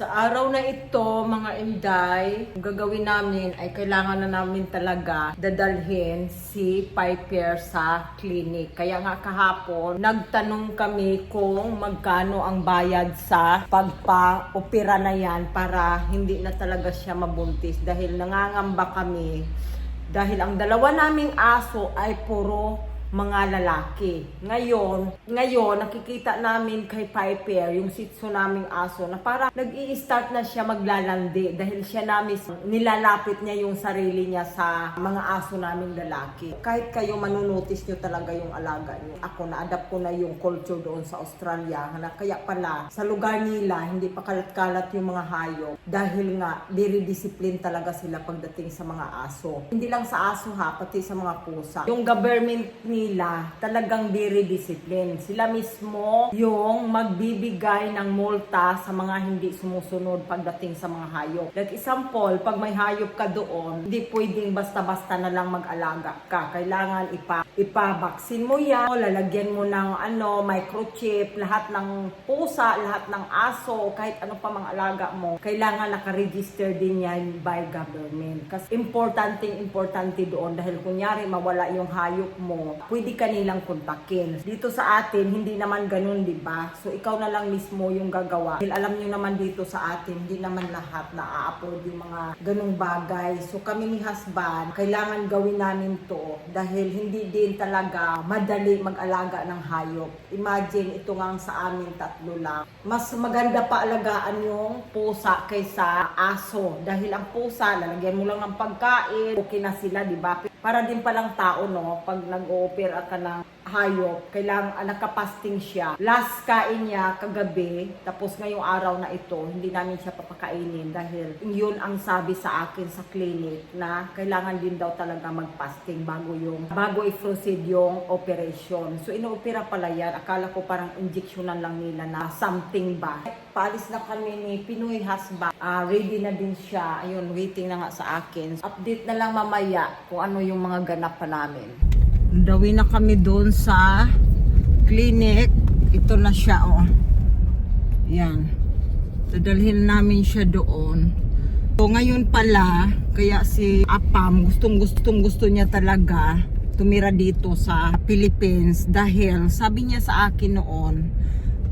Sa araw na ito, mga Inday, ang gagawin namin ay kailangan na namin talaga dadalhin si Piper sa clinic. Kaya nga kahapon, nagtanong kami kung magkano ang bayad sa pagpa-opera na yan para hindi na talaga siya mabuntis dahil nangangamba kami dahil ang dalawa naming aso ay puro mga lalaki. Ngayon, ngayon nakikita namin kay Piper, yung sitso naming aso, na para nag start na siya maglalandi dahil siya namin nilalapit niya yung sarili niya sa mga aso naming lalaki. Kahit kayo manunotice nyo talaga yung alaga niyo. Ako na-adapt ko na yung culture doon sa Australia. Na kaya pala, sa lugar nila, hindi pa kalat-kalat yung mga hayop dahil nga, very discipline talaga sila pagdating sa mga aso. Hindi lang sa aso ha, pati sa mga pusa. Yung government nila talagang very discipline. Sila mismo yung magbibigay ng multa sa mga hindi sumusunod pagdating sa mga hayop. Like example, pag may hayop ka doon, hindi pwedeng basta-basta na lang mag-alaga ka. Kailangan ipa ipabaksin mo yan, lalagyan mo ng ano, microchip, lahat ng pusa, lahat ng aso, kahit ano pa mga alaga mo, kailangan nakaregister din yan by government. Kasi importante, importante doon dahil kunyari mawala yung hayop mo, pwede ka nilang kontakin. Dito sa atin, hindi naman ganun, di ba? So, ikaw na lang mismo yung gagawa. Alam nyo naman dito sa atin, hindi naman lahat na a-upload yung mga ganung bagay. So, kami ni husband, kailangan gawin namin to dahil hindi din talaga madali mag-alaga ng hayop. Imagine, ito nga sa amin tatlo lang. Mas maganda pa alagaan yung pusa kaysa aso. Dahil ang pusa, lalagyan mo lang ng pagkain, okay na sila, di ba? Para din palang tao, no? Pag nag-o-opera ka ng hayop, kailangan ah, nakapasting siya. Last kain niya kagabi, tapos ngayong araw na ito, hindi namin siya papakainin dahil yun ang sabi sa akin sa clinic na kailangan din daw talaga mag-fasting bago yung bago i-proceed yung operation. So inoopera pala yan. Akala ko parang injectionan lang nila na something ba. Paalis na kami ni Pinoy husband. Ah, ready na din siya. Ayun, waiting na nga sa akin. Update na lang mamaya kung ano yung mga ganap pa namin. Dawi na kami doon sa clinic. Ito na siya, oh. Yan. Dadalhin namin siya doon. So, ngayon pala, kaya si Apam, gustong gustong gusto niya talaga tumira dito sa Philippines dahil sabi niya sa akin noon,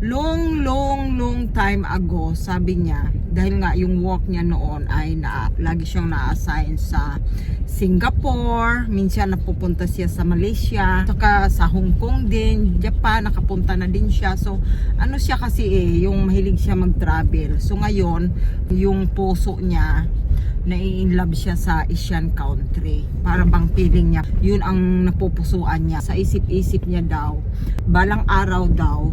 long, long, long time ago, sabi niya, dahil nga yung work niya noon ay na, lagi siyang na-assign sa Singapore, minsan napupunta siya sa Malaysia, saka sa Hong Kong din, Japan, nakapunta na din siya. So, ano siya kasi eh, yung mahilig siya mag-travel. So, ngayon, yung puso niya, nai-inlove siya sa Asian country. Para bang feeling niya, yun ang napupusuan niya. Sa isip-isip niya daw, balang araw daw,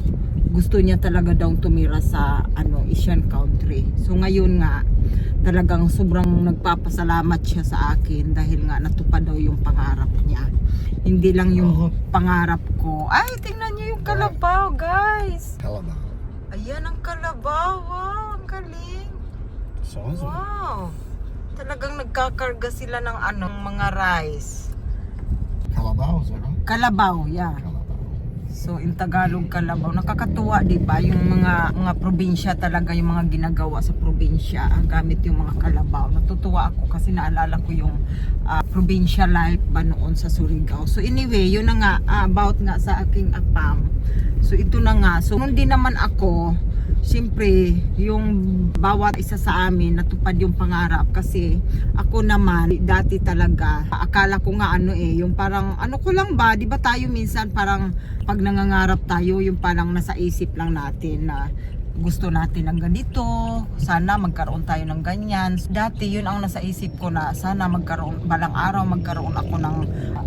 gusto niya talaga daw tumira sa ano Asian country. So ngayon nga, talagang sobrang nagpapasalamat siya sa akin dahil nga natupad daw yung pangarap niya. Hindi lang yung pangarap ko. Ay, tingnan niyo yung kalabaw, guys. Calabar. Ayan ang kalabaw. Wow, ang galing. Wow. Talagang nagkakarga sila ng anong mga rice. That right? Kalabaw, yeah. Calabar. So in Tagalog kalabaw, nakakatuwa 'di ba? Yung mga mga probinsya talaga yung mga ginagawa sa probinsya gamit yung mga kalabaw. Natutuwa ako kasi naalala ko yung ah, provincial life ba noon sa Surigao. So anyway, yun na nga ah, about nga sa aking apam. So ito na nga. So nung di naman ako Siyempre, yung bawat isa sa amin natupad yung pangarap kasi ako naman dati talaga akala ko nga ano eh yung parang ano ko lang ba 'di ba tayo minsan parang pag nangangarap tayo yung parang nasa isip lang natin na gusto natin ng ganito, sana magkaroon tayo ng ganyan. Dati yun ang nasa isip ko na sana magkaroon, balang araw magkaroon ako ng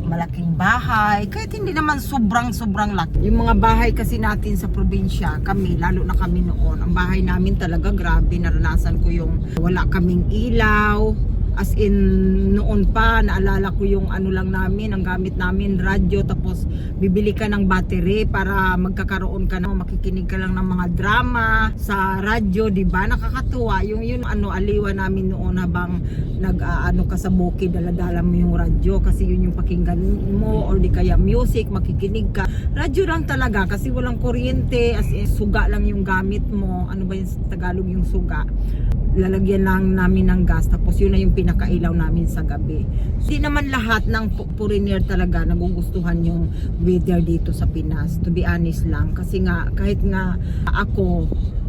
malaking bahay. Kahit hindi naman sobrang sobrang laki. Yung mga bahay kasi natin sa probinsya, kami, lalo na kami noon, ang bahay namin talaga grabe, naranasan ko yung wala kaming ilaw, As in, noon pa, naalala ko yung ano lang namin, ang gamit namin, radyo, tapos bibili ka ng battery para magkakaroon ka ng, makikinig ka lang ng mga drama sa radyo, di ba? Nakakatuwa. Yung yun, ano, aliwa namin noon habang nag, ah, ano ka sa bukid, daladala mo yung radyo kasi yun yung pakinggan mo or di kaya music, makikinig ka. Radyo lang talaga kasi walang kuryente, as in, suga lang yung gamit mo. Ano ba yung Tagalog yung suga? Lalagyan lang namin ng gas tapos yun na yung pinakailaw namin sa gabi. Hindi naman lahat ng foreigner talaga nagugustuhan yung weather dito sa Pinas. To be honest lang. Kasi nga, kahit nga ako,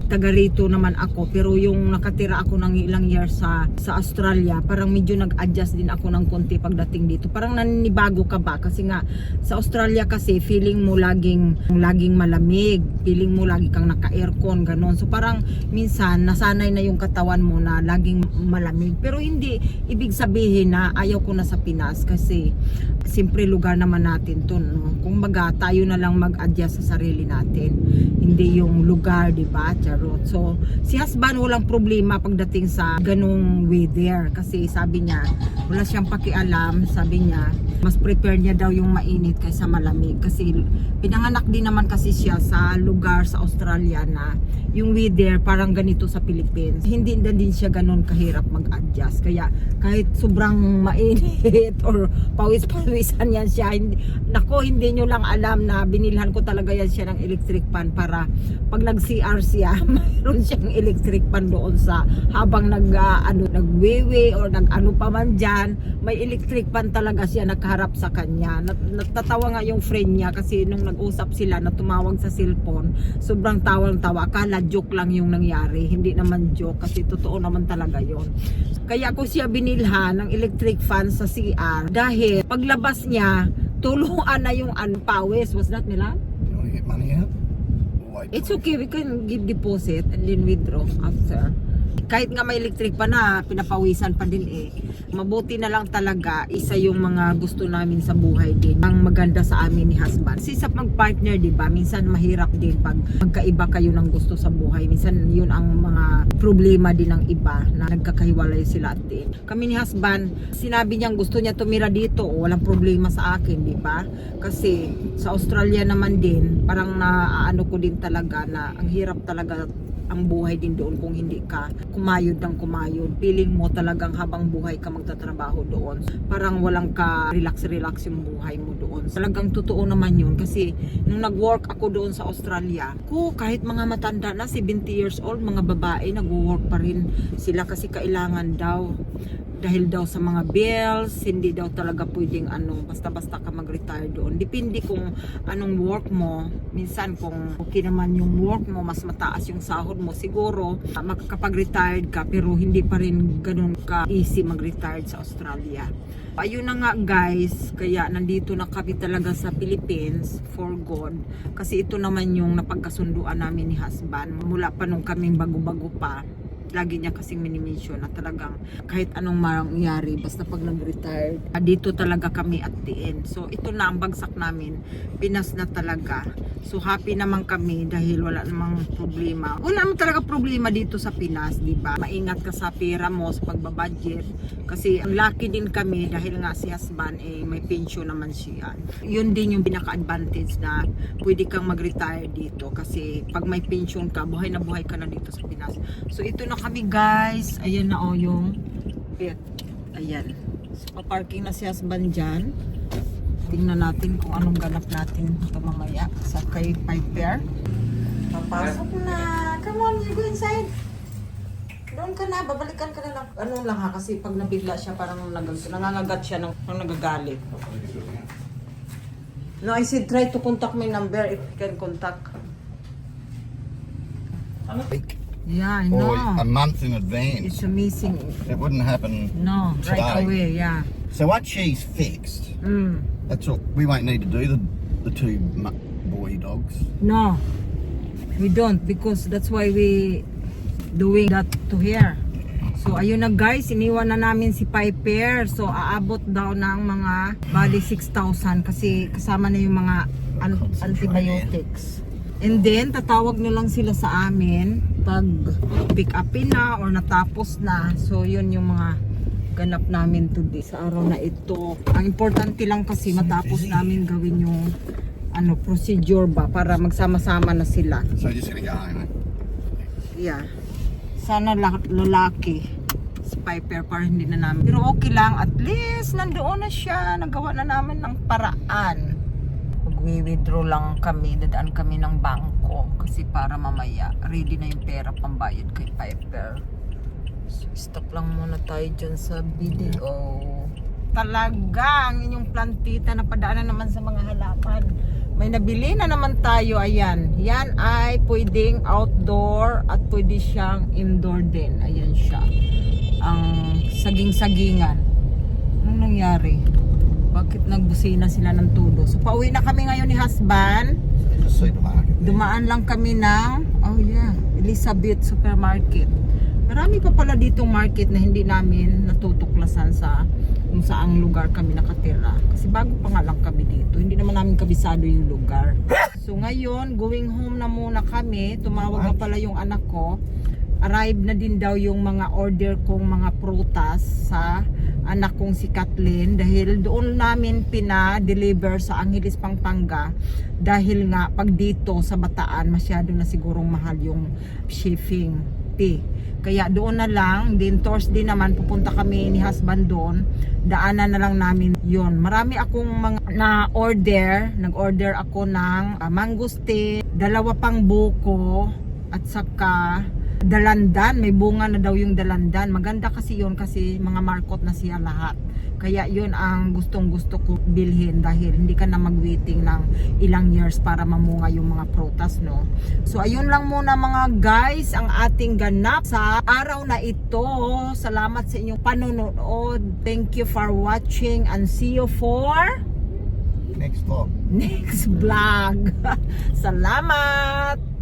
taga rito naman ako pero yung nakatira ako ng ilang years sa sa Australia parang medyo nag-adjust din ako ng konti pagdating dito. Parang naninibago ka ba? Kasi nga sa Australia kasi feeling mo laging laging malamig feeling mo lagi kang naka-aircon ganon so parang minsan nasanay na yung katawan mo na laging malamig. Pero hindi ibig sabihin na ayaw ko na sa Pinas kasi siyempre lugar naman natin to no? Kung baga tayo na lang mag-adjust sa sarili natin. Hindi yung lugar di ba charot. So si husband walang problema pagdating sa ganong weather. Kasi sabi niya wala siyang pakialam. Sabi niya mas prepare niya daw yung mainit kaysa malamig. Kasi pinanganak din naman kasi siya sa lugar sa Australia na yung weather parang ganito sa Philippines. Hindi na din siya ganon kahirap mag-adjust. Kaya kahit sobrang mainit or pawis-pawisan yan siya hindi, nako hindi nyo lang alam na binilhan ko talaga yan siya ng electric pan para pag nag-CR siya mayroon siyang electric pan doon sa habang nag ah, ano nagwewe or nag ano pa man dyan may electric pan talaga siya nakaharap sa kanya. Nat, natatawa nga yung friend niya kasi nung nag-usap sila na tumawag sa cellphone sobrang tawang-tawa. Akala joke lang yung nangyari hindi naman joke kasi totoo naman talaga yon kaya ko siya binilhan ng electric fan sa CR dahil paglabas niya tuluan na yung ano, was that nila? You It's okay, we can give deposit and then withdraw after. Kahit nga may electric pa na, pinapawisan pa din eh. Mabuti na lang talaga, isa yung mga gusto namin sa buhay din. Ang maganda sa amin ni husband. Kasi sa mag-partner, di ba, minsan mahirap din pag magkaiba kayo ng gusto sa buhay. Minsan yun ang mga problema din ng iba na nagkakahiwalay sila at din. Kami ni husband, sinabi niyang gusto niya tumira dito, o walang problema sa akin, di ba? Kasi sa Australia naman din, parang naaano ko din talaga na ang hirap talaga ang buhay din doon kung hindi ka kumayod ng kumayod. Feeling mo talagang habang buhay ka magtatrabaho doon. Parang walang ka relax-relax yung buhay mo doon. Talagang totoo naman yun kasi nung nag-work ako doon sa Australia, ko kahit mga matanda na 70 years old, mga babae nag-work pa rin sila kasi kailangan daw dahil daw sa mga bills, hindi daw talaga pwedeng ano, basta-basta ka mag-retire doon. Depende kung anong work mo. Minsan kung okay naman yung work mo, mas mataas yung sahod mo, siguro ah, makakapag-retired ka pero hindi pa rin ganun ka easy mag-retired sa Australia. Ayun na nga guys, kaya nandito na kami talaga sa Philippines for God. Kasi ito naman yung napagkasunduan namin ni husband. Mula pa nung kaming bago-bago pa lagi niya kasing minimension na talagang kahit anong mangyari basta pag nag-retired ah, dito talaga kami at the end. So ito na ang bagsak namin. Pinas na talaga. So happy naman kami dahil wala namang problema. Wala naman talaga problema dito sa Pinas di ba? Maingat ka sa pera mo sa pagbabudget. Kasi ang lucky din kami dahil nga si husband eh may pension naman siya. Yun din yung pinaka-advantage na pwede kang mag-retire dito. Kasi pag may pension ka buhay na buhay ka na dito sa Pinas. So ito na kami guys. Ayan na o yung pit. Ayan. So parking na si husband dyan tingnan natin kung anong ganap natin ito mamaya sa kay Piper. Papasok na. Come on you go inside. Doon ka na, babalikan ka na lang. Ano lang ha, kasi pag nabigla siya, parang nag nangangagat siya ng, ng nagagalit. No, I said try to contact my number if you can contact. Week Yeah, I Or know. a month in advance. It's amazing. It wouldn't happen. No, right Today. away, yeah. So once she's fixed, Mm. that's all. We won't need to do the the two boy dogs. No, we don't because that's why we doing that to her. So ayun na guys, iniwan na namin si Piper. So aabot daw ng mga bali 6,000 kasi kasama na yung mga an- antibiotics. And then tatawag na lang sila sa amin pag pick upin na or natapos na. So yun yung mga ganap namin today sa araw na ito. Ang importante lang kasi matapos namin gawin yung ano procedure ba para magsama-sama na sila. So just gonna go? Yeah. Sana lalaki. Si Piper para hindi na namin. Pero okay lang. At least nandoon na siya. Nagawa na namin ng paraan. Magwi-withdraw lang kami. Dadaan kami ng bangko. Kasi para mamaya, ready na yung pera pambayad kay Piper. So, stop lang muna tayo dyan sa video. Talaga, ang inyong plantita na padaanan naman sa mga halaman. May nabili na naman tayo, ayan. Yan ay pwedeng outdoor at pwede siyang indoor din. Ayan siya. Ang saging-sagingan. Anong nangyari? Bakit nagbusina sila ng tulo? So pauwi na kami ngayon ni husband. So there. Dumaan lang kami ng, oh yeah, Elizabeth Supermarket. Marami pa pala ditong market na hindi namin natutuklasan sa kung saang lugar kami nakatira. Kasi bago pa nga lang kami dito. Hindi naman namin kabisado yung lugar. So ngayon, going home na muna kami. Tumawag na pala yung anak ko. Arrive na din daw yung mga order kong mga prutas sa anak kong si Kathleen dahil doon namin pina-deliver sa Angeles, Pampanga dahil nga pag dito sa Bataan masyado na sigurong mahal yung shipping fee. Kaya doon na lang, din Thursday naman pupunta kami ni husband doon. Daanan na lang namin yon. Marami akong mga na-order. Nag-order ako ng uh, mangosteen, dalawa pang buko, at saka dalandan. May bunga na daw yung dalandan. Maganda kasi yon kasi mga markot na siya lahat. Kaya yun ang gustong gusto ko bilhin dahil hindi ka na mag-waiting ng ilang years para mamunga yung mga prutas, no? So, ayun lang muna mga guys ang ating ganap sa araw na ito. Salamat sa inyong panonood. Thank you for watching and see you for Next stop. next vlog. Salamat!